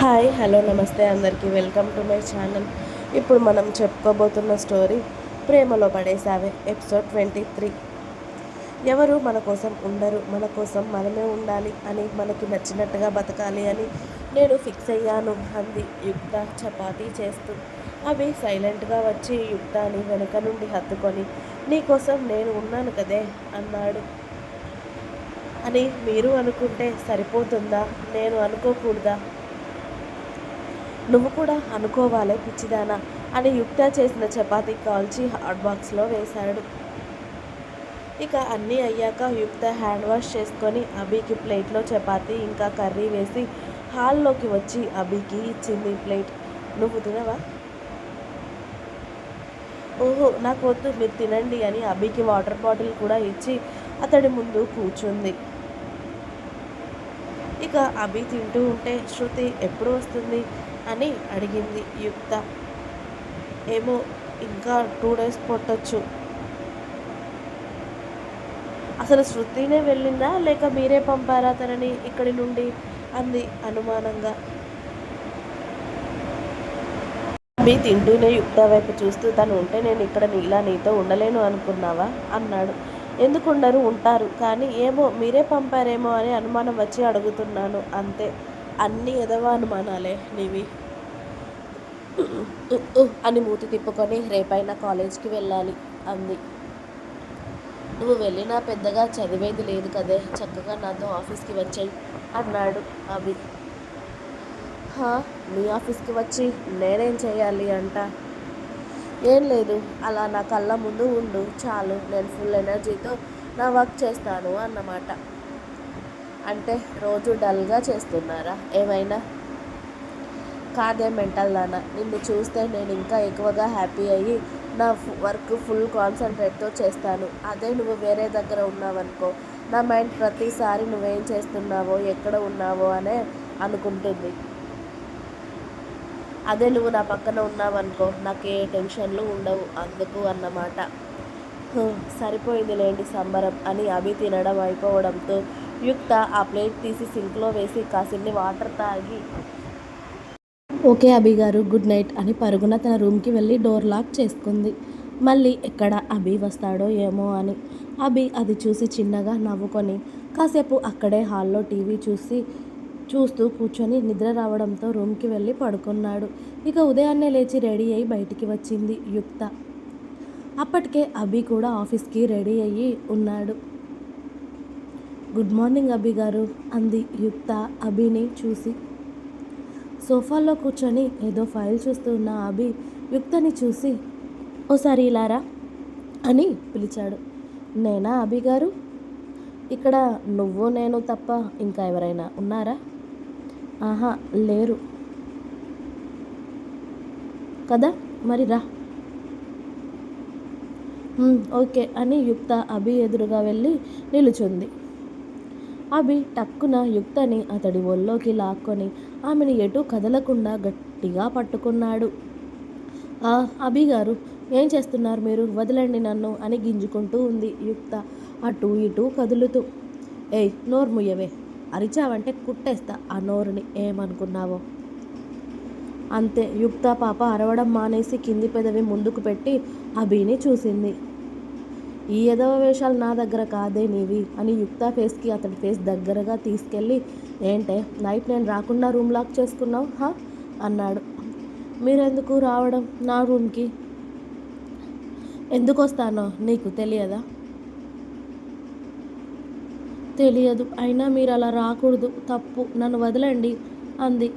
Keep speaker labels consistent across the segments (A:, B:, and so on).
A: Hi hello నమస్తే అందరికీ. Welcome to my channel. ఇప్పుడు మనం చెప్పుకోబోతున్న స్టోరీ ప్రేమలో పడేసావే ఎపిసోడ్ ట్వంటీ త్రీ. ఎవరు మన కోసం ఉండరు మన కోసం మనమే ఉండాలి అని మనకి నచ్చినట్టుగా బతకాలి అని నేను ఫిక్స్ అయ్యాను అంది యుక్త చపాతీ చేస్తూ. అవి సైలెంట్గా వచ్చి యుక్తాని వెనుక నుండి హత్తుకొని నీకోసం నేను ఉన్నాను కదే అన్నాడు. అని మీరు అనుకుంటే సరిపోతుందా? నేను అనుకోకూడదా? నువ్వు కూడా అనుకోవాలే పిచ్చిదానా అని యుక్త చేసిన చపాతీ కాల్చి హాట్ బాక్స్లో వేశాడు. ఇక అన్నీ అయ్యాక యుక్త హ్యాండ్ వాష్ చేసుకొని అభికి ప్లేట్లో చపాతీ ఇంకా కర్రీ వేసి హాల్లోకి వచ్చి అభికి ఇచ్చింది ప్లేట్. నువ్వు తినవా? ఓహో నాకు వద్దు మీరు తినండి అని అభికి వాటర్ బాటిల్ కూడా ఇచ్చి అతడి ముందు కూర్చుంది. ఇక అభి తింటూ ఉంటే శృతి ఎప్పుడు వస్తుంది? అని అడిగింది యుక్త. ఏమో ఇంకా టూ డేస్ కొట్టచ్చు అసలు శృతినే వెళ్ళిందా? లేక మీరే పంపారా తనని ఇక్కడి నుండి? అంది అనుమానంగా. మీ తింటూనే యుక్త వైపు చూస్తూ తను ఉంటే నేను ఇక్కడ నీలా నీతో ఉండలేను అనుకున్నావా? అన్నాడు. ఎందుకుండరు ఉంటారు. కానీ ఏమో మీరే పంపారేమో అని అనుమానం వచ్చి అడుగుతున్నాను. అంతే. అన్ని ఎదవ అనుమానాలే నీవి. అని మూతి తిప్పుకొని రేపైనా కాలేజ్కి వెళ్ళాలి అంది. నువ్వు వెళ్ళినా పెద్దగా చదివేది లేదు కదే చక్కగా నాతో ఆఫీస్కి వచ్చాయి అన్నాడు అభి. హా మీ ఆఫీస్కి వచ్చి నేనేం చేయాలి అంట? ఏం లేదు అలా నా కళ్ళ ముందు ఉండు చాలు నేను ఫుల్ ఎనర్జీతో నా వర్క్ చేస్తాను అన్నమాట. అంటే రోజు డల్గా చేస్తున్నారా? ఏమైనా? కాదే మెంటల్ నాన్న నిన్ను చూస్తే నేను ఇంకా ఎక్కువగా హ్యాపీ అయ్యి నా వర్క్ ఫుల్ కాన్సన్ట్రేట్తో చేస్తాను. అదే నువ్వు వేరే దగ్గర ఉన్నావనుకో నా మైండ్ ప్రతిసారి నువ్వేం చేస్తున్నావో ఎక్కడ ఉన్నావో అనే అనుకుంటుంది. అదే నువ్వు నా పక్కన ఉన్నావనుకో నాకు ఏ టెన్షన్లు ఉండవు అందుకు అన్నమాట. సరిపోయింది లేండి సంబరం అని అవి తినడం అయిపోవడంతో యుక్త ఆ ప్లేట్ తీసి సింక్లో వేసి కాసిన్ని వాటర్ తాగి. ఓకే అభి గారు గుడ్ నైట్ అని పరుగున తన రూమ్కి వెళ్ళి డోర్ లాక్ చేసుకుంది. మళ్ళీ ఎక్కడ అభి వస్తాడో ఏమో అని. అభి అది చూసి చిన్నగా నవ్వుకొని కాసేపు అక్కడే హాల్లో టీవీ చూసి చూస్తూ కూర్చొని నిద్ర రావడంతో రూమ్కి వెళ్ళి పడుకున్నాడు. ఇక ఉదయాన్నే లేచి రెడీ అయి బయటికి వచ్చింది యుక్త. అప్పటికే అభి కూడా ఆఫీస్కి రెడీ అయ్యి ఉన్నాడు. గుడ్ మార్నింగ్ అభి గారు అంది యుక్త అభిని చూసి. సోఫాలో కూర్చొని ఏదో ఫైల్ చూస్తూ ఉన్న అభి యుక్తని చూసి ఓసారి ఇలారా అని పిలిచాడు. నేనా అభి గారు? ఇక్కడ నువ్వు నేను తప్ప ఇంకా ఎవరైనా ఉన్నారా? ఆహా లేరు. కదా మరి రా. ఓకే అని యుక్త అభి ఎదురుగా వెళ్ళి నిలుచుంది. అభి టక్కున యుక్తని అతడి ఒళ్ళోకి లాక్కొని ఆమెను ఎటు కదలకుండా గట్టిగా పట్టుకున్నాడు. అభి గారు ఏం చేస్తున్నారు మీరు? వదలండి నన్ను అని గింజుకుంటూ ఉంది యుక్త అటు ఇటు కదులుతూ. ఏయ్ నోరు ముయ్యవే అరిచావంటే కుట్టేస్తా ఆ నోరుని. ఏమనుకున్నావో? అంతే. యుక్త పాప అరవడం మానేసి కింది పెదవి ముందుకు పెట్టి అభిని చూసింది. ఈ ఎదవ వేషాలు నా దగ్గర కాదే నీవి అని యుక్త ఫేస్కి అతడి ఫేస్ దగ్గరగా తీసుకెళ్ళి ఏంటే నైట్ నేను రాకుండా రూమ్ లాక్ చేసుకున్నావు హా? అన్నాడు. మీరెందుకు రావడం నా రూమ్కి? ఎందుకు వస్తానో నీకు తెలియదా? తెలియదు అయినా మీరు అలా రాకూడదు తప్పు నన్ను వదలండి అంది.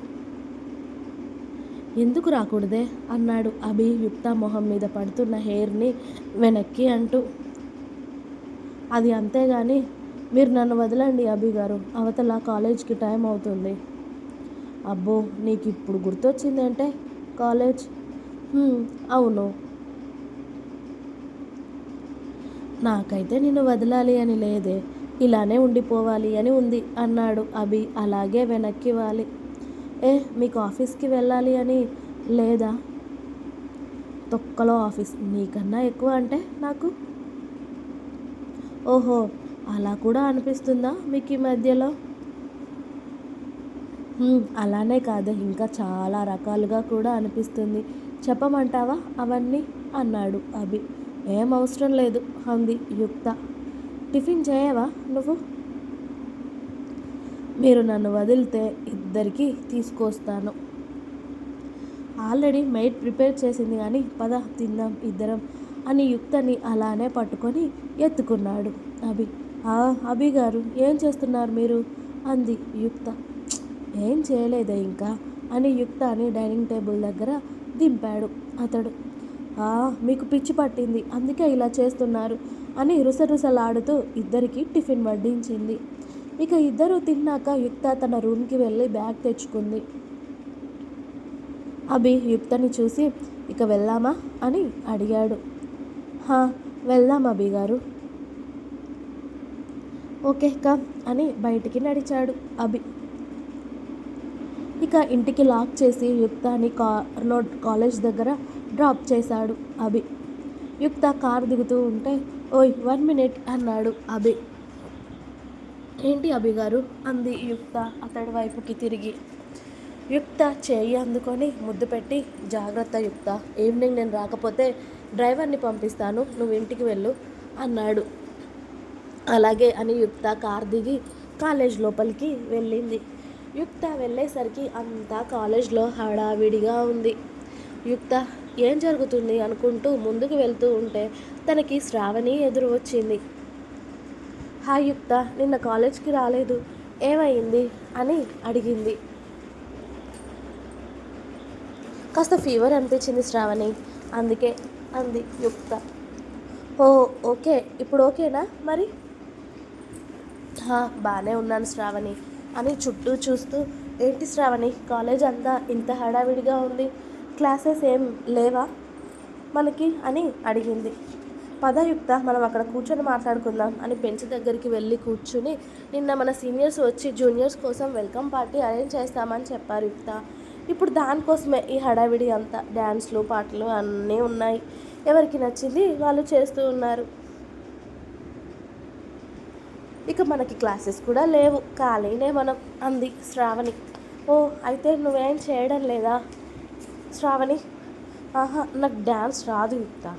A: ఎందుకు రాకూడదే? అన్నాడు అభి యుక్త మొహం మీద పడుతున్న హెయిర్ని వెనక్కి అంటూ. అది అంతేగాని మీరు నన్ను వదలండి అభి గారు. అవతల కాలేజ్కి టైం అవుతుంది. అబ్బో నీకు ఇప్పుడు గుర్తొచ్చిందంటే కాలేజ్? అవును. నాకైతే నిన్ను వదలాలి అని లేదే. ఇలానే ఉండిపోవాలి అని ఉంది అన్నాడు అభి. అలాగే వెనక్కి వాలి. ఏ మీకు ఆఫీస్కి వెళ్ళాలి అని లేదా? తొక్కలో ఆఫీస్ నీకన్నా ఎక్కువ అంటే నాకు? ఓహో అలా కూడా అనిపిస్తుందా మీకు ఈ మధ్యలో అలానే కాదు. ఇంకా చాలా రకాలుగా కూడా అనిపిస్తుంది. చెప్పమంటావా అవన్నీ? అన్నాడు అభి. ఏం అవసరం లేదు అంది యుక్త. టిఫిన్ చేయవా నువ్వు? మీరు నన్ను వదిలితే ఇద్దరికి తీసుకొస్తాను. ఆల్రెడీ మైట్ ప్రిపేర్ చేసింది కానీ పద తిందాం ఇద్దరం. అని యుక్తని అలానే పట్టుకొని ఎత్తుకున్నాడు. అభి "ఆ, అభి గారు ఏం చేస్తున్నారు మీరు? అంది యుక్త. ఏం చేయలేదే ఇంకా అని యుక్త అని డైనింగ్ టేబుల్ దగ్గర దింపాడు అతడు. "ఆ, మీకు పిచ్చి పట్టింది అందుకే ఇలా చేస్తున్నారు అని రుసరుసలాడుతూ ఇద్దరికి టిఫిన్ వడ్డించింది. ఇక ఇద్దరు తిన్నాక యుక్త తన రూమ్కి వెళ్ళి బ్యాగ్ తెచ్చుకుంది. అభి యుక్తని చూసి ఇక వెళ్దామా అని అడిగాడు. వెళ్దాం అభి గారు. ఓకే కమ్ అని బయటికి నడిచాడు అభి. ఇక ఇంటికి లాక్ చేసి యుక్తాని కార్లో కాలేజ్ దగ్గర డ్రాప్ చేశాడు అభి. యుక్త కార్ దిగుతూ ఉంటే ఓయ్ వన్ మినిట్ అన్నాడు అభి. ఏంటి అభి గారు? అంది యుక్త అతడి వైపుకి తిరిగి. యుక్త చేయి అందుకొని ముద్దు పెట్టి జాగ్రత్త యుక్త ఈవినింగ్ నేను రాకపోతే డ్రైవర్ని పంపిస్తాను నువ్వు ఇంటికి వెళ్ళు అన్నాడు. అలాగే అని యుక్త కార్ దిగి కాలేజ్ లోపలికి వెళ్ళింది. యుక్త వెళ్ళేసరికి అంతా కాలేజ్లో హడావిడిగా ఉంది. యుక్త ఏం జరుగుతుంది? అనుకుంటూ ముందుకు వెళ్తూ ఉంటే తనకి శ్రావణి ఎదురు వచ్చింది. హాయ్ యుక్త నిన్న కాలేజ్కి రాలేదు. ఏమైంది? అని అడిగింది. కాస్త ఫీవర్ అనిపించింది శ్రావణి. అందుకే అంది యుక్త. Oh okay. ఇప్పుడు ఓకేనా మరి? "హా, బాగానే ఉన్నాను శ్రావణి. అని చుట్టూ చూస్తూ ఏంటి శ్రావణి కాలేజ్ అంతా ఇంత హడావిడిగా ఉంది క్లాసెస్ ఏం లేవా? మనకి అని అడిగింది. పదయుక్త మనం అక్కడ కూర్చొని మాట్లాడుకుందాం అని బెంచ్ దగ్గరికి వెళ్ళి కూర్చుని నిన్న మన సీనియర్స్ వచ్చి జూనియర్స్ కోసం వెల్కమ్ పార్టీ అరేంజ్ చేస్తామని చెప్పారు యుక్త. ఇప్పుడు దానికోసమే ఈ హడావిడి అంతా డ్యాన్స్లు పాటలు అన్నీ ఉన్నాయి. ఎవరికి నచ్చింది వాళ్ళు చేస్తూ ఉన్నారు. ఇక మనకి క్లాసెస్ కూడా లేవు. ఖాళీనే మనం. అంది శ్రావణి. ఓ అయితే నువ్వేం చేయడం లేదా? శ్రావణి. ఆహా నాకు డ్యాన్స్ రాదు యుక్త.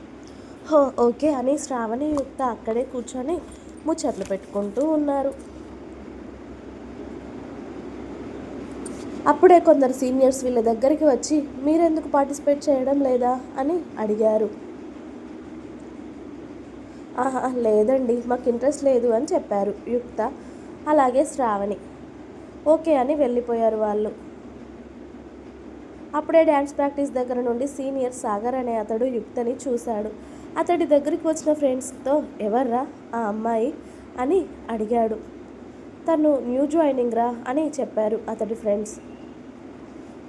A: హో ఓకే అని శ్రావణి యుక్త అక్కడే కూర్చొని ముచ్చట్లు పెట్టుకుంటూ ఉన్నారు. అప్పుడే కొందరు సీనియర్స్ వీళ్ళ దగ్గరికి వచ్చి మీరెందుకు పార్టిసిపేట్ చేయడం లేదా? అని అడిగారు. ఆహా లేదండి మాకు ఇంట్రెస్ట్ లేదు అని చెప్పారు యుక్త. అలాగే శ్రావణి. ఓకే అని వెళ్ళిపోయారు వాళ్ళు. అప్పుడే డ్యాన్స్ ప్రాక్టీస్ దగ్గర నుండి సీనియర్ సాగర్ అనే అతడు యుక్తని చూశాడు. అతడి దగ్గరికి వచ్చిన ఫ్రెండ్స్తో ఎవర్రా ఆ అమ్మాయి? అని అడిగాడు. తను న్యూ జాయినింగ్ రా అని చెప్పారు అతడి ఫ్రెండ్స్.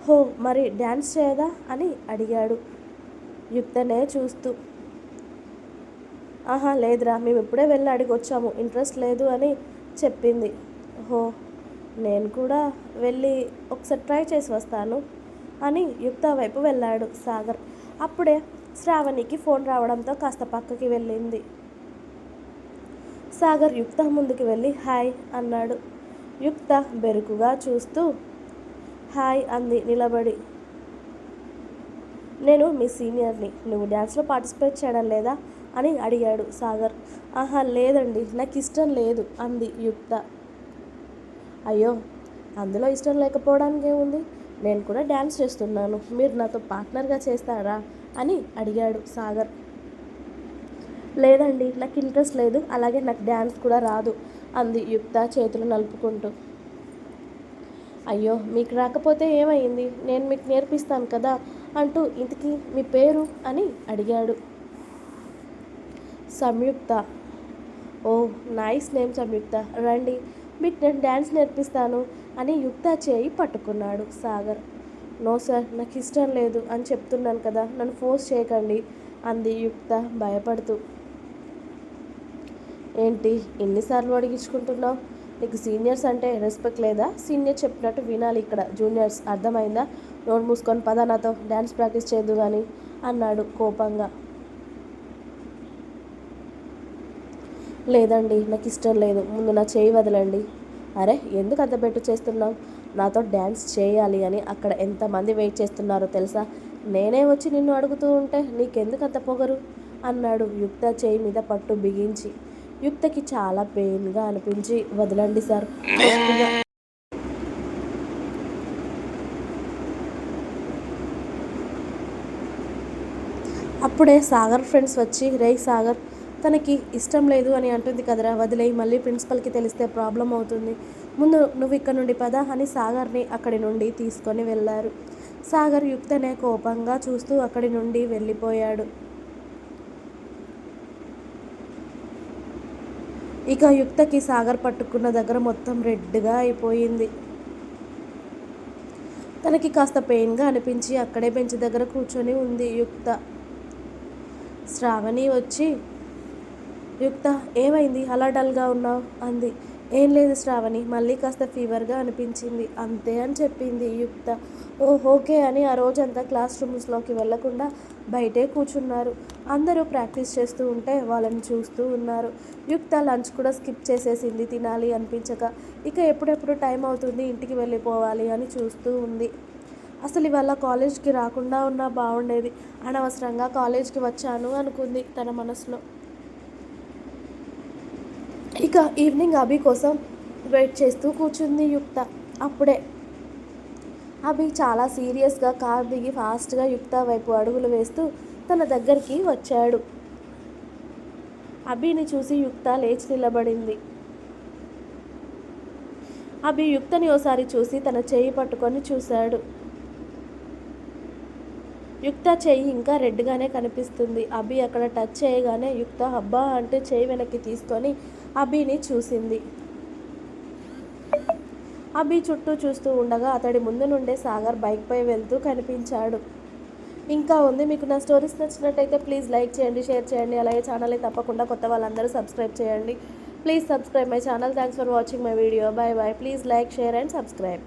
A: హో మరి డ్యాన్స్ చేయదా? అని అడిగాడు యుక్తనే చూస్తూ. ఆహా లేదురా మేము ఇప్పుడే వెళ్ళి అడిగి వచ్చాము ఇంట్రెస్ట్ లేదు అని చెప్పింది. హో నేను కూడా వెళ్ళి ఒకసారి ట్రై చేసి వస్తాను అని యుక్త వైపు వెళ్ళాడు సాగర్. అప్పుడే శ్రావణికి ఫోన్ రావడంతో కాస్త పక్కకి వెళ్ళింది. సాగర్ యుక్త ముందుకు వెళ్ళి హాయ్ అన్నాడు. యుక్త బెరుకుగా చూస్తూ హాయ్ అంది నిలబడి. నేను మీ సీనియర్ని. నువ్వు డ్యాన్స్లో పార్టిసిపేట్ చేయడం లేదా? అని అడిగాడు సాగర్. ఆహా లేదండి నాకు ఇష్టం లేదు అంది యుక్త. అయ్యో అందులో ఇష్టం లేకపోవడానికి ఏముంది? నేను కూడా డ్యాన్స్ చేస్తున్నాను మీరు నాతో పార్ట్నర్గా చేస్తారా? అని అడిగాడు సాగర్. లేదండి నాకు ఇంట్రెస్ట్ లేదు అలాగే నాకు డ్యాన్స్ కూడా రాదు అంది యుక్త చేతులు నలుపుకుంటూ. అయ్యో మీకు రాకపోతే ఏమైంది? నేను మీకు నేర్పిస్తాను కదా అంటూ ఇంతకీ మీ పేరు? అని అడిగాడు. సంయుక్త. Oh nice name Samyukta. రండి మీకు నేను డ్యాన్స్ నేర్పిస్తాను అని యుక్త చేయి పట్టుకున్నాడు సాగర్. నో సార్ నాకు ఇష్టం లేదు అని చెప్తున్నాను కదా నన్ను ఫోర్స్ చేయకండి అంది యుక్త భయపడుతూ. ఏంటి ఎన్నిసార్లు అడిగించుకుంటున్నావు? నీకు సీనియర్స్ అంటే రెస్పెక్ట్ లేదా? సీనియర్ చెప్పినట్టు వినాలి ఇక్కడ జూనియర్స్. అర్థమైందా? నోట్ మూసుకొని పద నాతో డ్యాన్స్ ప్రాక్టీస్ చేయదు కానీ అన్నాడు కోపంగా. లేదండి నాకు ఇష్టం లేదు. ముందు నా చేయి వదలండి. అరే ఎందుకు అంత పెట్టు చేస్తున్నావు? నాతో డ్యాన్స్ చేయాలి అని అక్కడ ఎంతమంది వెయిట్ చేస్తున్నారో తెలుసా? నేనే వచ్చి నిన్ను అడుగుతూ ఉంటే నీకెందుకు అంత పొగరు? అన్నాడు యుక్త చేయి మీద పట్టు బిగించి. యుక్తకి చాలా పెయిన్గా అనిపించి వదలండి సార్. అప్పుడే సాగర్ ఫ్రెండ్స్ వచ్చి రే సాగర్ తనకి ఇష్టం లేదు అని అంటుంది కదరా వదిలేయి మళ్ళీ ప్రిన్సిపల్కి తెలిస్తే ప్రాబ్లం అవుతుంది. ముందు నువ్వు ఇక్కడ నుండి పద అని సాగర్ని అక్కడి నుండి తీసుకొని వెళ్ళారు. సాగర్ యుక్తనే కోపంగా చూస్తూ అక్కడి నుండి వెళ్ళిపోయాడు. ఇక యుక్తకి సాగర్ పట్టుకున్న దగ్గర మొత్తం రెడ్గా అయిపోయింది. తనకి కాస్త పెయిన్గా అనిపించి అక్కడే బెంచ్ దగ్గర కూర్చొని ఉంది యుక్త. శ్రావణి వచ్చి యుక్త ఏమైంది? అలా డల్గా ఉన్నావు? అంది. ఏం లేదు శ్రావణి మళ్ళీ కాస్త ఫీవర్గా అనిపించింది. అంతే అని చెప్పింది యుక్త. ఓ ఓకే అని ఆ రోజంతా క్లాస్ రూమ్స్లోకి వెళ్ళకుండా బయటే కూర్చున్నారు. అందరూ ప్రాక్టీస్ చేస్తూ ఉంటే వాళ్ళని చూస్తూ ఉన్నారు. యుక్త లంచ్ కూడా స్కిప్ చేసేసింది తినాలి అనిపించక. ఇక ఎప్పుడెప్పుడు టైం అవుతుంది ఇంటికి వెళ్ళిపోవాలి అని చూస్తూ ఉంది. అసలు ఇవాళ కాలేజ్కి రాకుండా ఉన్నా బాగుండేది అనవసరంగా కాలేజ్కి వచ్చాను అనుకుంది తన మనసులో. ఇక ఈవినింగ్ అభి కోసం వెయిట్ చేస్తూ కూర్చుంది యుక్త. అప్పుడే అభి చాలా సీరియస్గా కార్ దిగి ఫాస్ట్గా యుక్త వైపు అడుగులు వేస్తూ తన దగ్గరికి వచ్చాడు. అభిని చూసి యుక్త లేచి నిలబడింది. అభి యుక్తని ఓసారి చూసి తన చేయి పట్టుకొని చూశాడు. యుక్త చెయ్యి ఇంకా రెడ్గానే కనిపిస్తుంది. అభి అక్కడ టచ్ చేయగానే యుక్త హబ్బా అంటే చేయి వెనక్కి తీసుకొని అభిని చూసింది. అభి చుట్టూ చూస్తూ ఉండగా అతడి ముందు నుండే సాగర్ బైక్పై వెళ్తూ కనిపించాడు. ఇంకా ఉంది. మీకు నా స్టోరీస్ నచ్చినట్టయితే ప్లీజ్ లైక్ చేయండి షేర్ చేయండి. అలాగే ఛానల్ని తప్పకుండా కొత్త వాళ్ళందరూ సబ్స్క్రైబ్ చేయండి. Please subscribe my channel. Thanks for watching my video. Bye bye please like share and subscribe.